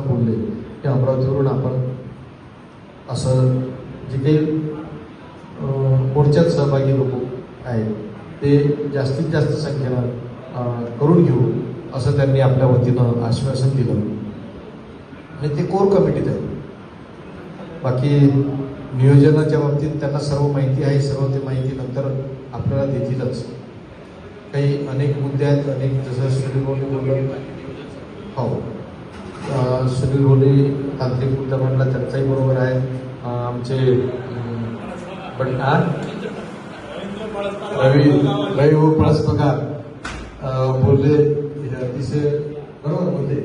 स्वतः बोलले की अमरावतीवरून आपण असं जे काही मोर्चात सहभागी लोक आहेत ते जास्तीत जास्त संख्येनं करून घेऊ असं त्यांनी आपल्या वतीनं आश्वासन दिलं. आणि ते कोर कमिटीत आहे बाकी नियोजनाच्या बाबतीत त्यांना सर्व माहिती आहे सर्व ते माहिती नंतर आपल्याला देतीलच. काही अनेक मुद्दे आहेत अनेक जसं सुनील बोललं हो. सुनील भोले तांत्रिक मुद्दा म्हणला त्यांचाही बरोबर आहे. आमचे पण रवी रवी हो पळस पगार. बोलले अतिशय बरोबर बोलले.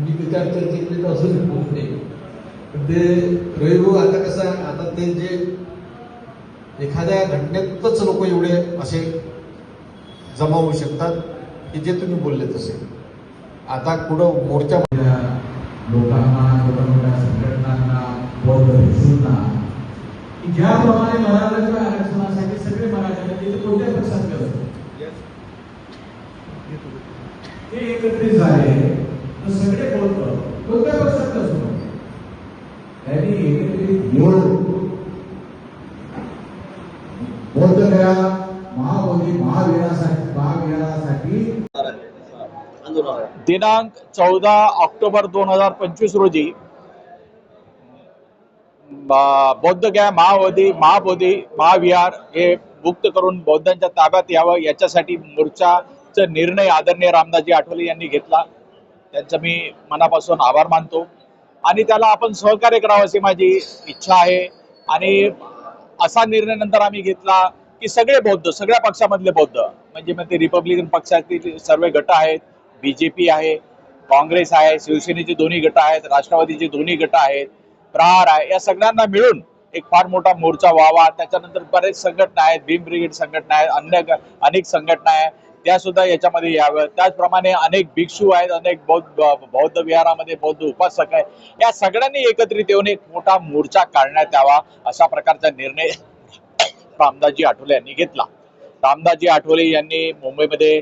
मी विचार चर्चेत असून बोलते पण ते रवी भाऊ आता कसं आहे, आता ते जे एखाद्या घटनेतच लोक एवढे असे जमा होऊ शकतात की जे तुम्ही बोलले तसे. आता कुठं मोर्चा लोकांना छोट्या मोठ्या संघटनांना बौद्ध भिसूंना की ज्याप्रमाणे मराठ्याच्या आरक्षणासाठी सगळे मराठ्यांना कोणत्या पक्षात करत ते एकत्रित झाले. तर सगळे बोलतो कोणत्या पक्षात असतो त्यांनी एकत्रित येऊन बौद्धगया महाबोधी महावीरासाठी महावीरासाठी दिनांक चौदा ऑक्टोबर दोन हजार पंचवीस रोजी बौद्धगया महाबोधी महाबोधी महाविहार हे मुक्त करून बौद्धांच्या ताब्यात यावं. याच्यासाठी मोर्चाचा निर्णय आदरणीय रामदासजी आठवले यांनी घेतला. त्यांचं मी मनापासून आभार मानतो. आणि त्याला आपण सहकार्य करावं अशी माझी इच्छा आहे. आणि असा निर्णय नंतर आम्ही घेतला की सगळे बौद्ध सगळ्या पक्षामधले बौद्ध म्हणजे मग ते रिपब्लिकन पक्षातील सर्व गट आहेत बीजेपी आहे काँग्रेस आहे शिवसेनेचे दोन्ही गट आहेत राष्ट्रवादीचे दोन्ही गट आहेत प्रहार आहे या सगळ्यांना मिळून एक फार मोठा मोर्चा व्हावा. त्याच्यानंतर बरेच संघटना आहेत भीम ब्रिगेड संघटना आहेत अन्य अनेक संघटना आहेत त्या सुद्धा याच्यामध्ये याव्या त्याचप्रमाणे अनेक भिक्षू आहेत अनेक बौद्ध बौद्ध विहारामध्ये बौद्ध उपासक आहेत. या सगळ्यांनी एकत्रित येऊन एक मोठा मोर्चा काढण्यात यावा अशा प्रकारचा निर्णय रामदासजी आठवले यांनी घेतला. रामदासजी आठवले यांनी मुंबईमध्ये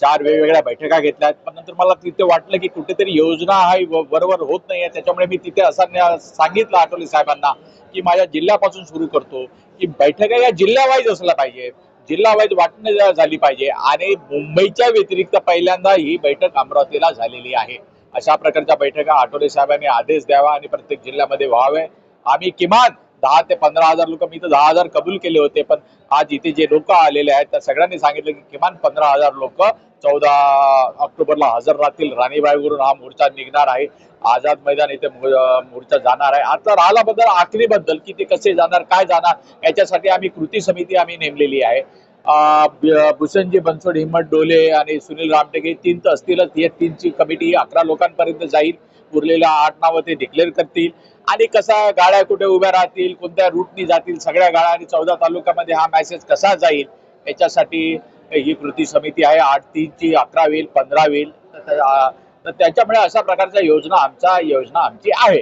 चार वेगवेगळ्या बैठका घेतल्या पण नंतर मला तिथे वाटलं की कुठेतरी योजना हा बरोबर होत नाहीये त्याच्यामुळे मी तिथे असं न्या- सांगितलं आठवले साहेबांना की माझ्या जिल्ह्यापासून सुरू करतो की बैठका या जिल्हावाईज असल्या पाहिजे. जिल्हावाईज वाटणी झाली पाहिजे. आणि मुंबईच्या व्यतिरिक्त पहिल्यांदा ही बैठक अमरावतीला झालेली आहे. अशा प्रकारच्या बैठका आठवले साहेबांनी आदेश द्यावा आणि प्रत्येक जिल्ह्यामध्ये व्हावे. आम्ही किमान दहा ते पंधरा हजार लोक मी तर दहा हजार कबूल केले होते पण आज इथे जे लोक आलेले आहेत त्या सगळ्यांनी सांगितलं की किमान पंधरा हजार लोक चौदा ऑक्टोबरला हजर राहतील. राणीबाईवरून हा मोर्चा निघणार आहे. आझाद मैदान इथे मोर्चा जाणार आहे. आता राहिला बद्दल की ते कसे जाणार काय जाणार याच्यासाठी आम्ही कृती समिती आम्ही नेमलेली आहे. भूषणजी बनसोड हिम्मत डोले आणि सुनील रामटेके तीन तर असतीलच. हे तीनची कमिटी अकरा लोकांपर्यंत जाईल. उरलेल्या आठ नावं ते डिक्लेअर करतील. आणि कसा गाड्या कुठे उभ्या राहतील कोणत्या रूटनी जातील सगळ्या गाड्या आणि चौदा तालुक्यामध्ये हा मेसेज कसा जाईल याच्यासाठी ही कृती समिती आहे. आठ तीनची अकरा होईल पंधरा होईल तर त्याच्यामुळे अशा प्रकारच्या योजना आमचा योजना आमची आहे.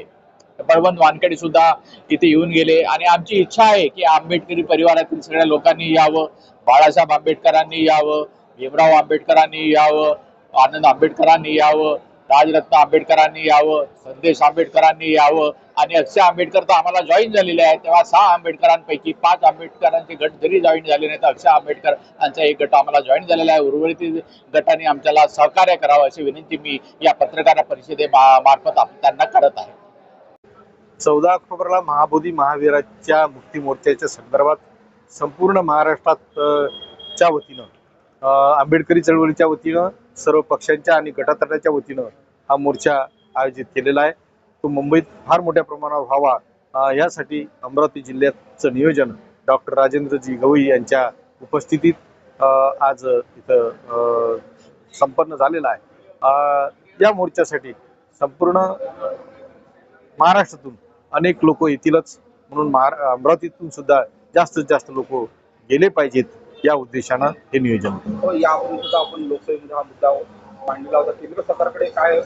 बळवंत वानखेडे सुद्धा इथे येऊन गेले. आणि आमची इच्छा आहे की आंबेडकरी परिवारातील सगळ्या लोकांनी यावं. बाळासाहेब आंबेडकरांनी यावं. भीमराव आंबेडकरांनी यावं. आनंद आंबेडकरांनी यावं. राजरत्न आंबेडकरांनी यावं संदेश आंबेडकरांनी यावं आणि अक्षय आंबेडकर तर आम्हाला जॉईन झालेले आहे तेव्हा सहा आंबेडकरांपैकी पाच आंबेडकरांचे गट जरी जॉईन झाले नाही तर अक्षय आंबेडकर यांचा एक गट आम्हाला जॉईन झालेला आहे. उर्वरित गटाने आमच्याला सहकार्य करावं अशी विनंती मी या पत्रकार परिषदे मार्फत त्यांना करत आहे. चौदा ऑक्टोबरला महाबोधी महावीराच्या मुक्ती मोर्चाच्या संदर्भात संपूर्ण महाराष्ट्रात च्या वतीनं आंबेडकरी चळवळीच्या वतीनं सर्व पक्षांच्या आणि गटातटाच्या वतीनं हा मोर्चा आयोजित केलेला आहे. तो मुंबईत फार मोठ्या प्रमाणावर व्हावा यासाठी अमरावती जिल्ह्याचं नियोजन डॉक्टर राजेंद्रजी गवई यांच्या उपस्थितीत आज इथं संपन्न झालेला आहे. या मोर्चासाठी संपूर्ण महाराष्ट्रातून अनेक लोक येतीलच म्हणून महारा अमरावतीतून सुद्धा जास्तीत जास्त लोक गेले पाहिजेत. या उद्देशानं हे नियोजन यापूर्वी सुद्धा आपण लोकसभेमध्ये हा मुद्दा मांडला होता. केंद्र सरकारकडे काय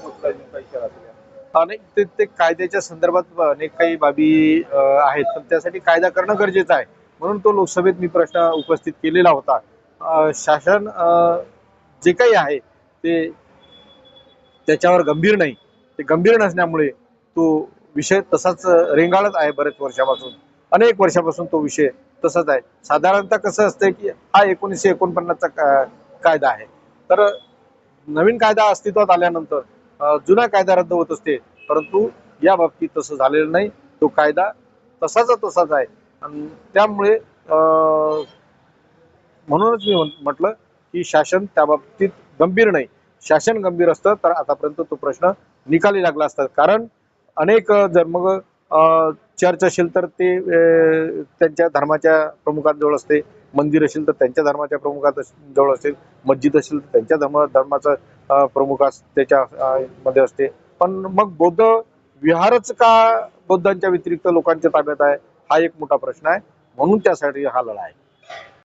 अनेक ते ते कायद्याच्या संदर्भात अनेक काही बाबी आहेत पण त्यासाठी कायदा करणं गरजेचं आहे. म्हणून तो लोकसभेत मी प्रश्न उपस्थित केलेला होता. शासन जे काही आहे ते त्याच्यावर गंभीर नाही. ते गंभीर नसल्यामुळे तो विषय तसाच रेंगाळत आहे बरेच वर्षापासून. अनेक वर्षापासून तो विषय तसंच आहे. साधारणतः कसं असतंय की हा एकोणीसशे एकोणपन्नासचा कायदा आहे. तर नवीन कायदा अस्तित्वात आल्यानंतर जुना कायदा रद्द होत असते. परंतु या बाबतीत तसं झालेलं नाही. तो कायदा तसाचा तसाच आहे. आणि त्यामुळे म्हणूनच मी म्हण- म्हटलं की शासन त्या बाबतीत गंभीर नाही. शासन गंभीर असतं तर आतापर्यंत तो प्रश्न निकाली लागला असता. कारण अनेक जर मग चर्च असेल तर ते त्यांच्या धर्माच्या प्रमुखांजवळ असते. मंदिर असेल तर त्यांच्या धर्माच्या प्रमुखात जवळ असेल मस्जिद असेल तर त्यांच्या धर्म धर्माचा प्रमुख त्याच्या मध्ये असते. पण मग बौद्ध विहारच का बौद्धांच्या व्यतिरिक्त लोकांच्या ताब्यात आहे? हा एक मोठा प्रश्न आहे. म्हणून त्यासाठी हा लढा आहे.